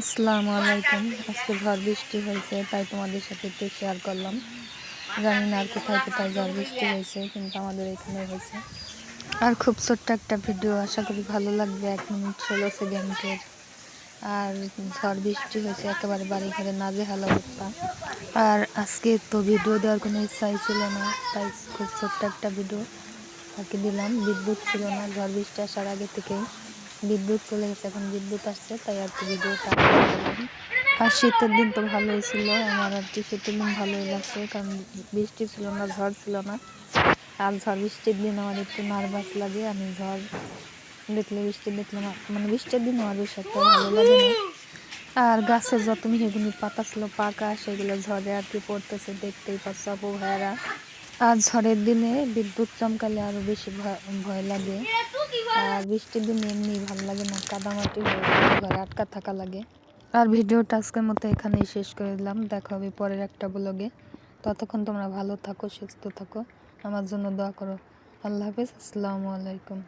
আসসালামু আলাইকুম। আজকে ঝড় বৃষ্টি হয়েছে, তাই তোমাদের সাথে একটু শেয়ার করলাম। জানি না আর কোথায় কোথায় ঝড় বৃষ্টি হয়েছে, কিন্তু আমাদের এখানে হয়েছে। আর খুব ছোট্ট একটা ভিডিও আশা করি ভালো লাগবে এক মিনিট ষোলো সেকেন্ডের। আর ঝড় বৃষ্টি হয়েছে, একেবারে বাড়ি ঘরে নাজে হালা অবস্থা। আর আজকে তো ভিডিও দেওয়ার কোনো ইচ্ছাই ছিল না, তাই খুব ছোট্ট একটা ভিডিও তাকে দিলাম। বিদ্যুৎ ছিল না, ঝড় বৃষ্টি আসার আগে থেকেই। বিদ্যুৎ চলে গেছে, এখন বিদ্যুৎ আসছে, তাই আর কি ভিডিওটা আর শীতের দিন তো ভালোই ছিল, আমার আর কি শীতের দিন ভালোই লাগছে, কারণ বৃষ্টি ছিল না, ঝড় ছিল না। আর ঝড় বৃষ্টির দিন আমার একটু নার্ভাস লাগে, আমি ঝড় দেখলে বৃষ্টি দেখলে মানে বৃষ্টির দিন আমার বেশ একটা ভালো লাগে না। আর গাছের যত মেহগুনি পাতা ছিল, পাকা, সেগুলো ঝড়ে আর কি পড়তেছে, দেখতেই পাচ্ছ আপু ভাইয়ারা। আর ঝড়ের দিনে বিদ্যুৎ চমকালে আরও বেশি ভয় লাগে। বৃষ্টির দিন এমনি ভালো লাগে না কাদামাটি ঘরে আটকা থাকা লাগে। আর ভিডিওটা আজকের মতো এখানেই শেষ করে দিলাম দেখা হবে পরের একটা ব্লগে ততক্ষণ তোমরা ভালো থাকো সুস্থ থাকো আমার জন্য দোয়া করো। আল্লাহ হাফিজ আসসালামু আলাইকুম।